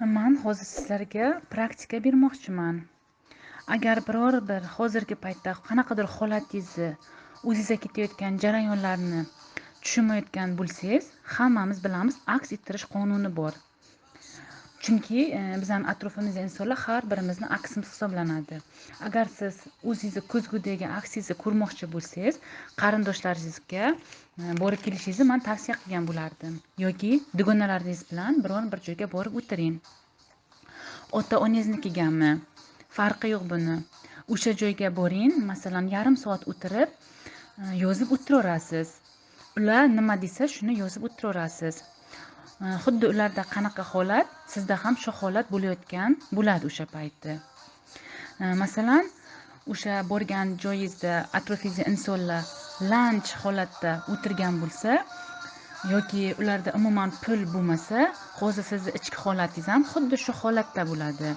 man hozir sizlarga praktika bermoqchiman. Agar biror bir hozirgi paytda qanaqadir holatingizni o'zingizga ketayotgan jarayonlarni tushunmayotgan bo'lsangiz hammamiz bilamiz aks ettirish qonuni bor. Chunki e, bizani atrofimizda insonlar har birimizni aksimiz hisoblanadi. Agar siz o'zingizni ko'zgudagi aksingizni ko'rmoqchi bo'lsangiz qarindoshlaringizga e, borib kelishingizni man tavsiya qilgan bo'lardim. Yoki dugonalaringiz bilan biron bir joyga borib o'tiring. Ota onangiznikigami farqi yo'q buni. O'sha joyga boring masalan yarim soat o'tirib e, yozib o'tiraverasiz. Ular nima desa shuni yozib o'tiraverasiz. E, xuddi ularda qanaqa holat sizda ham shu holat bo'layotgan bo'ladi o'sha paytda. E, masalan o'sha borgan joyingizda atrofingizda insonlar lanch holatda o'tirgan bo'lsa yoki ularda umuman pul bo'lmasa hozir sizni ichki holatingiz ham xuddi shu holatda bo'ladi.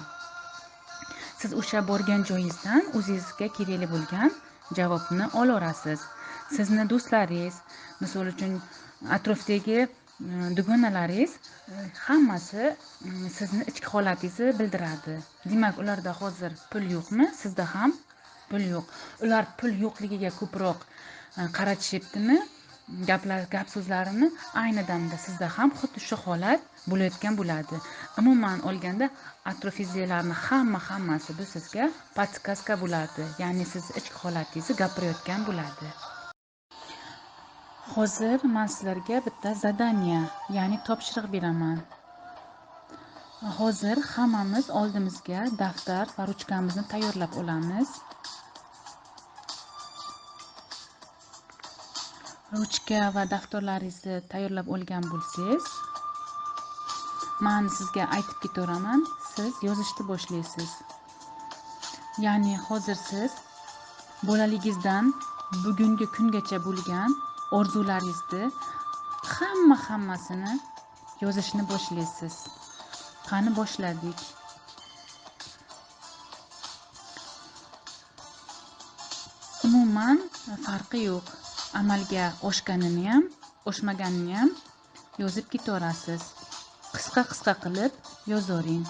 Siz o'sha borgan joyingizdan o'zingizga kerakli bo'lgan javobni olaverasiz sizni do'stlaringiz misol uchun atrofdagi dugonalaringiz hammasi sizni ichki holatingizni bildiradi demak ularda hozir pul yo'qmi sizda ham pul yo'q ular pul yo'qligiga ko'proq qaratishyaptimi gaplar gap so'zlarini ayni damda sizda ham xuddi shu holat bo'layotgan bo'ladi umuman olganda atrofiziyalarni hamma hammasi bu sizga podskaska bo'ladi ya'ni siz ichki holatingizni gapirayotgan bo'ladi hozir man sizlarga bitta zadание ya'ni topshiriq beraman. Hozir hammamiz oldimizga daftar va ruchkamizni tayyorlab olamiz. Ruchka va daftarlaringizni tayyorlab olgan bo'lsangiz man sizga aytib ketaveraman siz yozishni boshlaysiz. Ya'ni hozir siz bolaligingizdan bugungi kungacha bo'lgan orzularingizni hamma hammasini yozishni boshlaysiz qani boshladik? Umuman farqi yo'q. Amalga oshganini ham oshmaganini ham yozib ketaverasiz qisqa qisqa qilib yozavering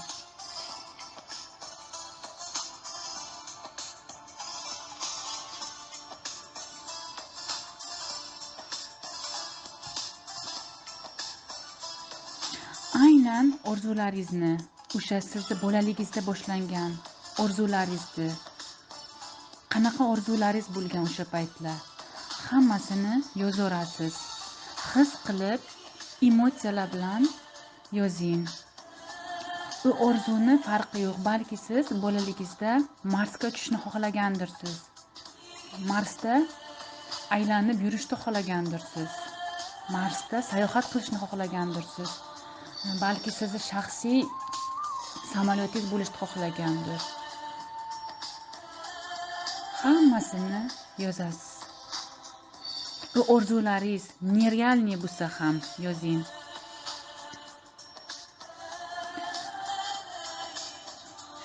aynan orzularingizni o'sha sizni bolaligingizda boshlangan orzularingizni. Qanaqa orzularingiz bo'lgan o'sha paytlar? Hammasini yozaverasiz his qilib emotsiyalar bilan yozing. U orzuni farqi yo'q balki siz bolaligingizda marsga uchishni xohlagandirsiz. Marsda aylanib yurishni xohlagandirsiz. Marsda sayohat qilishni xohlagandirsiz. Balki sizni shaxsiy samolyotingiz bo'lishni xohlagandir. Hammasini yozasiz. Bu orzularingiz нереальный bo'lsa ham yozing.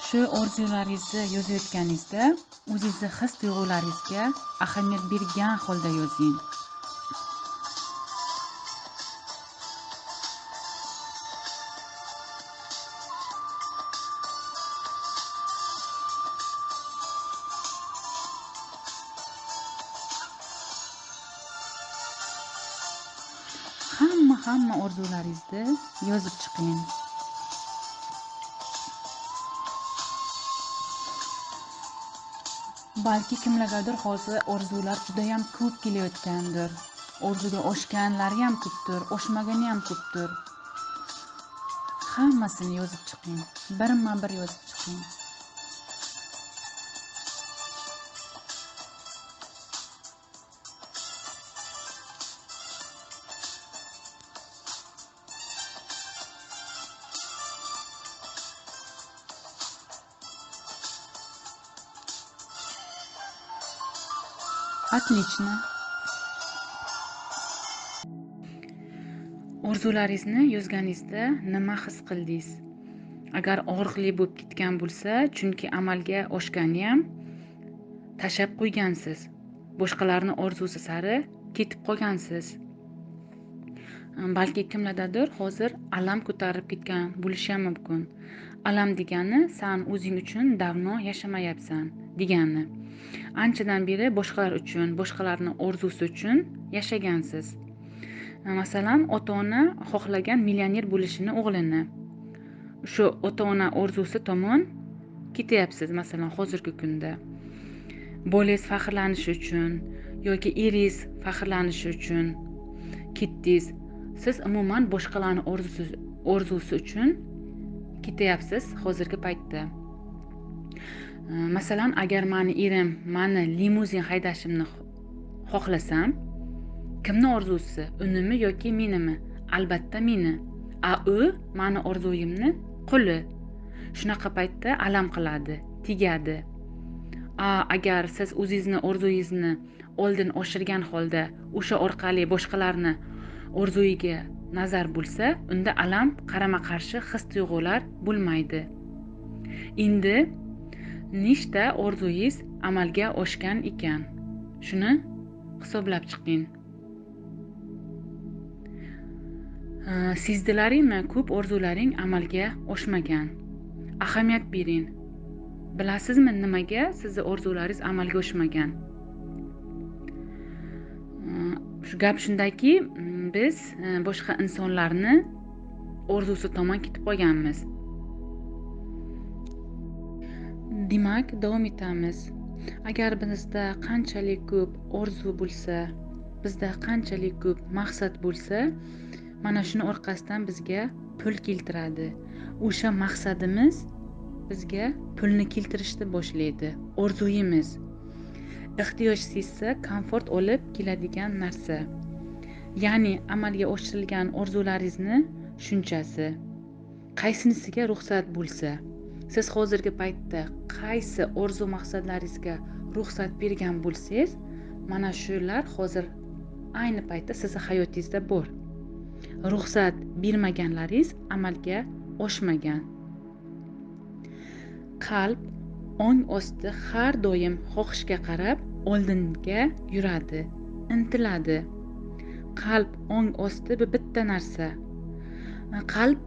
Shu orzularingizni yozayotganingizda o'zingizni his tuyg'ularingizga ahamiyat bergan holda yozing. Hamma orzularingizni yozib chiqing. Balki kimlargadir hozir orzular judayam ko'p kelayotgandir. Orzuga oshganlari ham ko'pdir oshmagani ham ko'pdir. Hammasini yozib chiqing. Birma bir yozib chiqing. Отлично. Orzularingizni yozganingizda nima his qildingiz? Agar og'riqli bo'lib ketgan bo'lsa chunki amalga oshgani ham tashlab qo'ygansiz. Boshqalarni orzusi sari ketib qolgansiz. Balki kimlardadir hozir alam ko'tarib ketgan bo'lishi ham mumkin. Alam degani san o'zing uchun davno yashamayapsan degani. Anchadan beri boshqalar uchun boshqalarni orzusi uchun yashagansiz. Masalan ota ona xohlagan millioner bo'lishini o'g'lini. Shu ota ona orzusi tomon ketyapsiz masalan hozirgi kunda. Bolangiz faxrlanishi uchun yoki eringiz faxrlanishi uchun ketdingiz. Siz umuman boshqalarni orzusi orzusi uchun ketyapsiz hozirgi paytda. Masalan agar mani erim mani limuzin haydashimni xohlasam kimni orzusi unimi yoki menimi? Albatta meni. A u mani orzuyimni quli. Shunaqa paytda alam qiladi tegadi. A agar siz o'zingizni orzuyingizni oldin oshirgan holda o'sha orqali boshqalarni orzuyiga nazar bo'lsa unda alam qarama qarshi his tuyg'ular bo'lmaydi. Endi nechta orzungiz amalga oshgan ekan. Shuni hisoblab chiqing. Sezdilaringmi ko'p orzularing amalga oshmagan? Ahamiyat bering. Bilasizmi nimaga sizni orzularingiz amalga oshmagan? Shu gap shundaki mm, biz e, boshqa insonlarni orzusi tomon ketib qolganmiz. Demak davom etamiz. Agar bizda qanchalik ko'p orzu bo'lsa bizda qanchalik ko'p maqsad bo'lsa mana shuni orqasidan bizga pul keltiradi. O'sha maqsadimiz bizga pulni keltirishni boshlaydi. Orzuyimiz ehtiyoj sezsa komfort olib keladigan narsa. Ya'ni amalga oshirilgan orzularingizni shunchasi qaysinisiga ruxsat bo'lsa. Siz hozirgi paytda qaysi orzu maqsadlaringizga ruxsat bergan bo'lsangiz mana shular hozir ayni paytda sizni hayotingizda bor. Ruxsat bermaganlaringiz amalga oshmagan. Qalb ong osti har doim xohishga qarab oldinga yuradi intiladi. Qalb ong osti bu bitta narsa. Qalb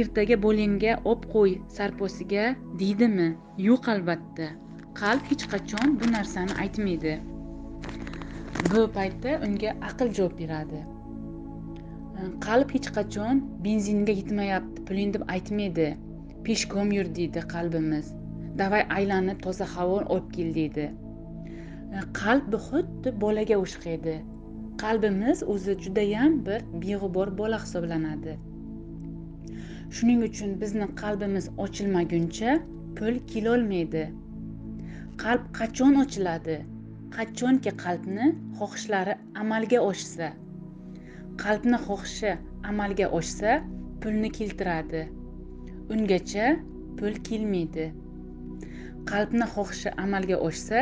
ertaga bo'linga op qo'y sarposiga deydimi? Yo'q albatta. Qalb hech qachon bu narsani aytmaydi. Bu paytda unga aql javob beradi. Qalb hech qachon benzinga yetmayapti puling deb aytmaydi. Peshkom yur deydi qalbimiz. Davay aylanib toza havo olib kel deydi e, qalb bu xuddi bolaga o'xshaydi. Qalbimiz o'zi judayam bir beg'ubor bola hisoblanadi. Shuning uchun bizni qalbimiz ochilmaguncha pul kelolmaydi. Qalb qachon ochiladi? Qachonki qalbni xohishlari amalga oshsa? Qalbni xohishi amalga oshsa pulni keltiradi. Ungacha pul kelmaydi. Qalbni xohishi amalga oshsa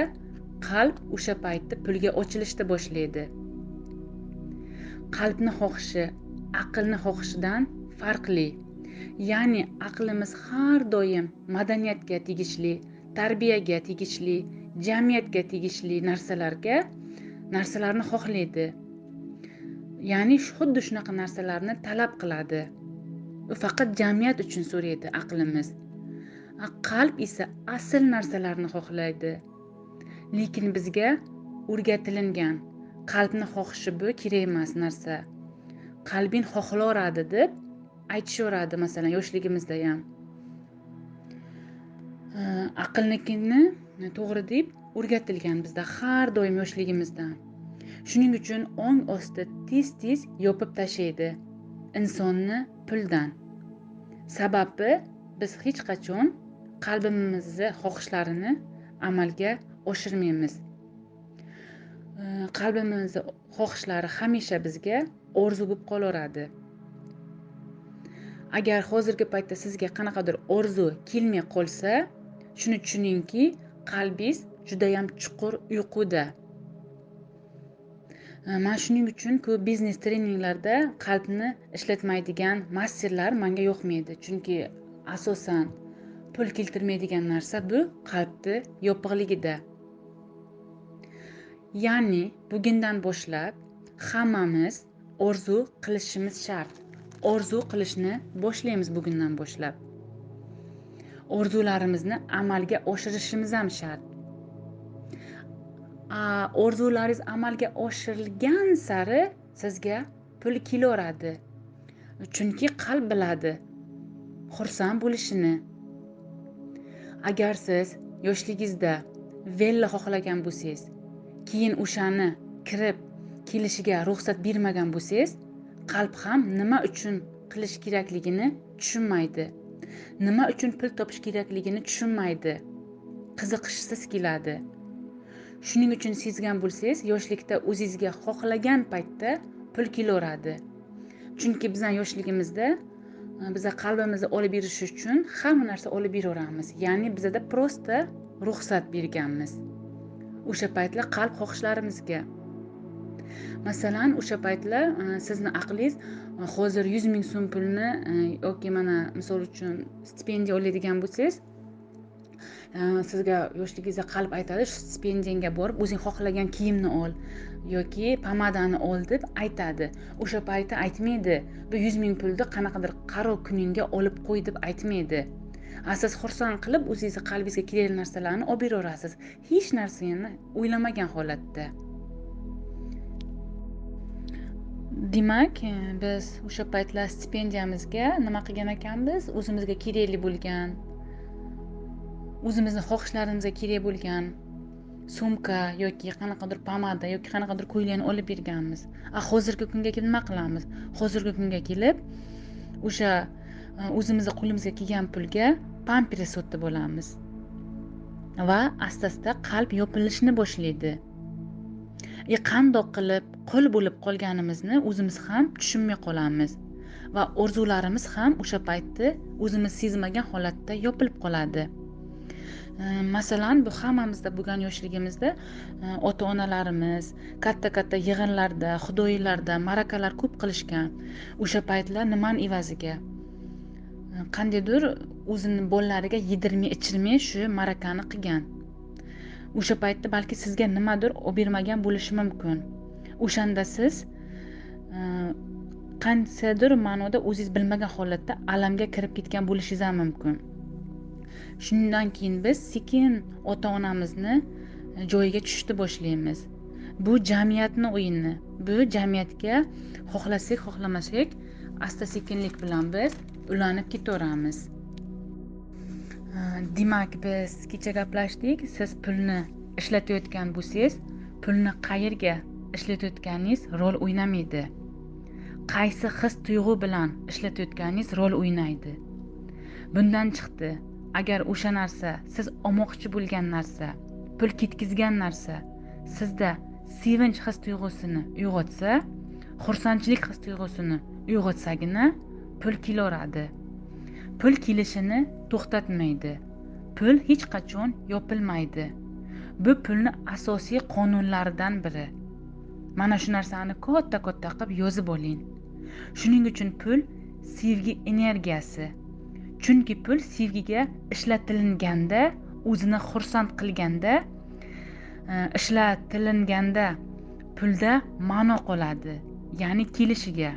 qalb o'sha paytda pulga ochilishni boshlaydi. Qalbni xohishi aqlni xohishidan farqli. Ya'ni aqlimiz har doim madaniyatga tegishli tarbiyaga tegishli jamiyatga tegishli narsalarga narsalarni xohlaydi. Ya'ni xuddi shunaqa narsalarni talab qiladi. Faqat jamiyat uchun so'raydi aqlimiz. Qalb esa asl narsalarni xohlaydi. Lekin bizga o'rgatilingan qalbni xohishi bu kerak emas narsa. Qalbing xohlaveradi deb aytishaveradi masalan yoshligimizda ham. Aqlnikini to'g'ri deb o'rgatilgan bizda har doim yoshligimizdan shuning uchun ong osti tez tez yopib tashlaydi insonni puldan. Sababi biz hech qachon qalbimizni xohishlarini amalga oshirmaymiz. Qalbimizni xohishlari hamisha bizga orzu bo'lib qolaveradi agar hozirgi paytda sizga qanaqadir orzu kelmay qolsa shuni tushuningki qalbingiz judayam chuqur uyquda. Man shuning uchun ko'p biznes treninglarda qalbni ishlatmaydigan masterlar manga yoqmaydi. Chunki asosan pul keltirmaydigan narsa bu qalbni yopiqligida. Ya'ni bugundan boshlab hammamiz orzu qilishimiz shart. Orzu qilishni boshlaymiz bugundan boshlab. Orzularimizni amalga oshirishimiz ham shart. Orzularingiz amalga oshirilgan sari sizga pul kelaveradi. Chunki qalb biladi xursand bo'lishini. Agar siz yoshligingizda vella xohlagan bo'lsangiz keyin o'shani kirib kelishiga ruxsat bermagan bo'lsangiz qalb ham nima uchun qilish kerakligini tushunmaydi. Nima uchun pul topish kerakligini tushunmaydi. Qiziqishsiz keladi. Shuning uchun sezgan bo'lsangiz yoshlikda o'zingizga xohlagan paytda pul kelaveradi. Chunki bizani yoshligimizda Э, biza qalbimizni olib berish uchun hamma narsa olib beraveramiz. Ya'ni bizada просто ruxsat berganmiz o'sha paytlar qalb xohishlarimizga. Masalan o'sha paytlar e, sizni aqlingiz e, hozir yuz ming so'm pulni e, yoki mana misol uchun stipendiya oladigan bo'lsangiz Э, sizga yoshligingizda qalb aytadi shu stipendiyangga borib o'zing xohlagan kiyimni ol yoki pomadani ol deb aytadi. O'sha paytda aytmaydi bu yuz ming pulni qanaqadir qaro kuningga olib qo'y deb aytmaydi. A siz xursand qilib o'zingizni qalbingizga kerakli narsalarni olib beraverasiz. Hech narsani o'ylamagan holatda. Demak biz o'sha paytlar stipendiyamizga nima qilgan ekanmiz? O'zimizga kerakli bo'lgan o'zimizni xohishlarimizga kerak bo'lgan sumka yoki qanaqadir pomada yoki qanaqadir ko'ylakni olib berganmiz. A hozirgi kunga kelib nima qilamiz? Hozirgi kunga kelib o'sha e, o'zimizni qo'limizga kelgan pulga pampers sotib olamiz. Va asta asta qalb yopilishni boshlaydi. E qandoq qilib qul bo'lib qolganimizni o'zimiz ham tushunmay qolamiz. Va orzularimiz ham o'sha paytda o'zimiz sezmagan holatda yopilib qoladi. Э, masalan bu hammamizda bo'lgan yoshligimizda э, ota onalarimiz katta katta yig'inlarda xudoylarda ma'rakalar ko'p qilishgan. O'sha paytlar nimani evaziga? Э, qandaydir o'zini bolalariga yedirmay ichirmay shu ma'rakani qilgan. O'sha paytda balki sizga nimadir olib bermagan bo'lishi mumkin. O'shanda siz e, qanchadir ma'noda o'zingiz bilmagan holatda alamga kirib ketgan bo'lishingiz ham mumkin. Shundan keyin biz sekin ota onamizni e, joyiga tushishni boshlaymiz. Bu jamiyatni o'yini bu jamiyatga xohlasak xohlamasak asta sekinlik bilan biz ulanib ketaveramiz. E, demak biz kecha gaplashdik. Siz pulni ishlatayotgan bo'lsangiz pulni qayerga ishlatayotganingiz rol o'ynamaydi. Qaysi his tuyg'u bilan ishlatayotganingiz rol o'ynaydi. Bundan chiqdi. Agar o'sha narsa siz olmoqchi bo'lgan narsa pul ketkazgan narsa sizda sevinch his tuyg'usini uyg'otsa xursandchilik his tuyg'usini uyg'otsagina pul kelaveradi pul kelishini to'xtatmaydi. Pul hech qachon yopilmaydi. Bu pulni asosiy qonunlaridan biri. Mana shu narsani katta katta qilib yozib oling. Shuning uchun pul sevgi energiyasi chunki pul sevgiga ishlatilganda o'zini xursand qilganda e, ishlatilganda pulda ma'no qoladi ya'ni kelishiga.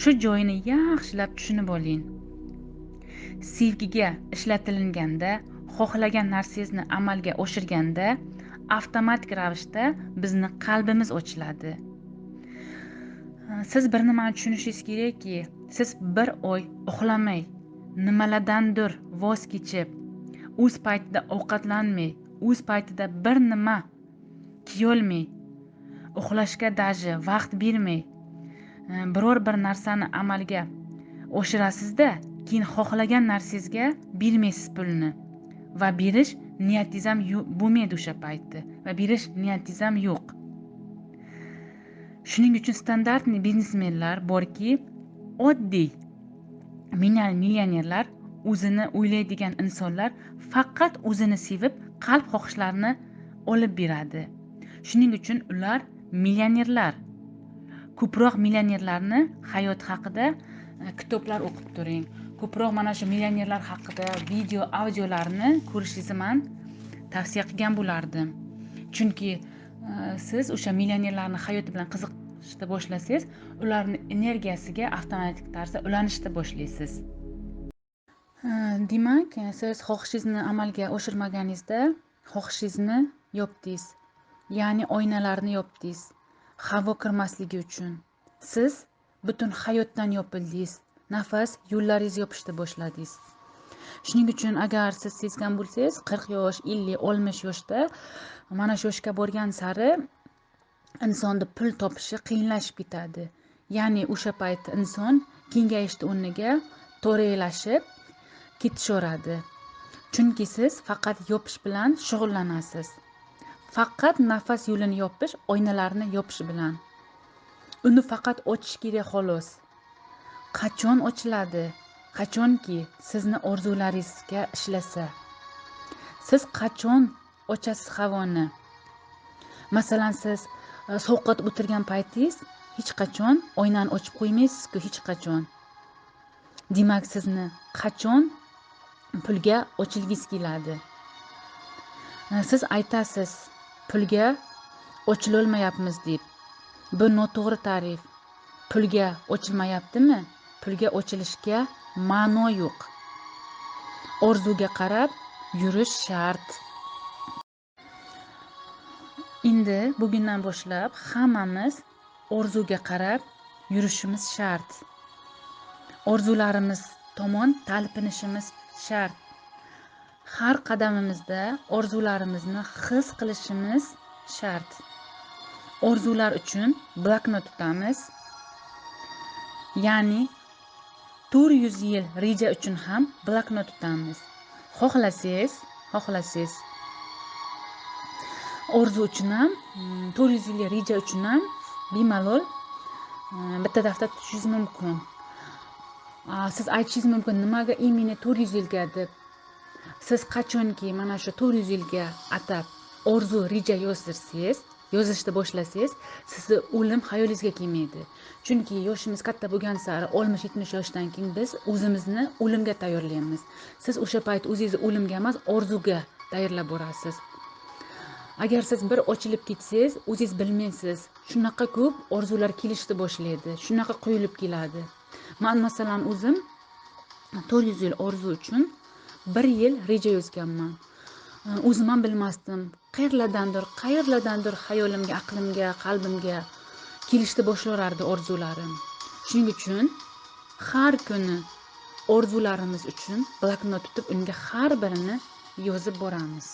Shu joyini yaxshilab tushunib oling. Sevgiga ishlatilganda xohlagan narsangizni amalga oshirganda avtomatik ravishda bizni qalbimiz ochiladi. Siz bir nimani tushunishingiz kerakki siz bir oy uxlamay nimalardandir voz kechib. O'z paytida ovqatlanmay o'z paytida bir nima kiyolmay uxlashga даже vaqt bermay. Biror bir narsani amalga oshirasizda keyin xohlagan narsangizga bermaysiz pulni. Va berish niyatingiz ham bo'lmaydi o'sha paytda va berish niyatingiz ham yo'q. Shuning uchun standartniy biznesmenlar borki oddiy millionerlar o'zini o'ylaydigan insonlar faqat o'zini sevib qalb xohishlarini olib beradi. Shuning uchun ular millionerlar. Ko'proq millionerlarni hayoti haqida e, kitoblar o'qib turing. Ko'proq mana shu millionerlar haqida video audiolarni ko'rishingizni man tavsiya qilgan bo'lardim. Chunki e, siz o'sha millionerlarni hayoti bilan qiziq yozishda boshlasangiz ularni energiyasiga avtomatik tarzda ulanishni boshlaysiz. Demak siz xohishingizni amalga oshirmaganingizda xohishingizni yopdingiz. Ya'ni oynalarni yopdingiz havo kirmasligi uchun. Siz butun hayotdan yopildingiz. Nafas yo'llaringiz yopishni boshladingiz. Shuning uchun agar siz sezgan bo'lsangiz qirq yosh ellik oltmish yoshda mana shu yoshga borgan sari insonni pul topishi qiyinlashib ketadi. Ya'ni o'sha payt inson kengayishni o'rniga to'ralashib ketishaveradi. Chunki siz faqat yopish bilan shug'ullanasiz. Faqat nafas yo'lini yopish oynalarni yopish bilan. Uni faqat ochish kerak xolos. Qachon ochiladi? Qachonki sizni orzularingizga ishlasa. Siz qachon ochasiz havoni? Masalan siz sovqotib o'tirgan paytingiz hech qachon oynani ochib qo'ymaysizku hech qachon demak sizni qachon pulga ochilgingiz keladi siz aytasiz pulga ochilolmayapmiz deb bu noto'g'ri ta'rif pulga ochilmayaptimi pulga ochilishga ma'no yo'q orzuga qarab yurish shart endi bugundan boshlab hammamiz orzuga qarab yurishimiz shart. Orzularimiz tomon talpinishimiz shart. Har qadamimizda orzularimizni his qilishimiz shart. Orzular uchun bloknot tutamiz. Ya'ni to'rt yuz yil reja uchun ham bloknot tutamiz. Xohlasangiz xohlasangiz. Orzu uchun ham mm, to'rt yuz yillik reja uchun ham bemalol mm, bitta daftar tutishingiz mumkin. Siz aytishingiz mumkin nimaga именно to'rt yuz yilga deb? Siz qachonki mana shu to'rt yuz yilga atab orzu reja yozdirsangiz yozishni boshlasangiz sizni o'lim xayolingizga kelmaydi. Chunki yoshimiz katta bo'lgan sari oltmish yetmish yoshdan keyin biz o'zimizni o'limga tayyorlaymiz. Siz o'sha payt o'zingizni o'limga emas orzuga tayyorlab borasiz. Agar siz bir ochilib ketsangiz o'zingiz bilmaysiz. Shunaqa ko'p orzular kelishni boshlaydi. Shunaqa quyilib keladi. Man masalan o'zim to'rt yuz yil orzu uchun bir yil reja yozganman. O'zim ham bilmasdim. Qayerlardandir qayerlardandir xayolimga aqlimga qalbimga kelishni boshlaverardi orzularim. Shuning uchun har kuni orzularimiz uchun bloknot tutib unga har birini yozib boramiz.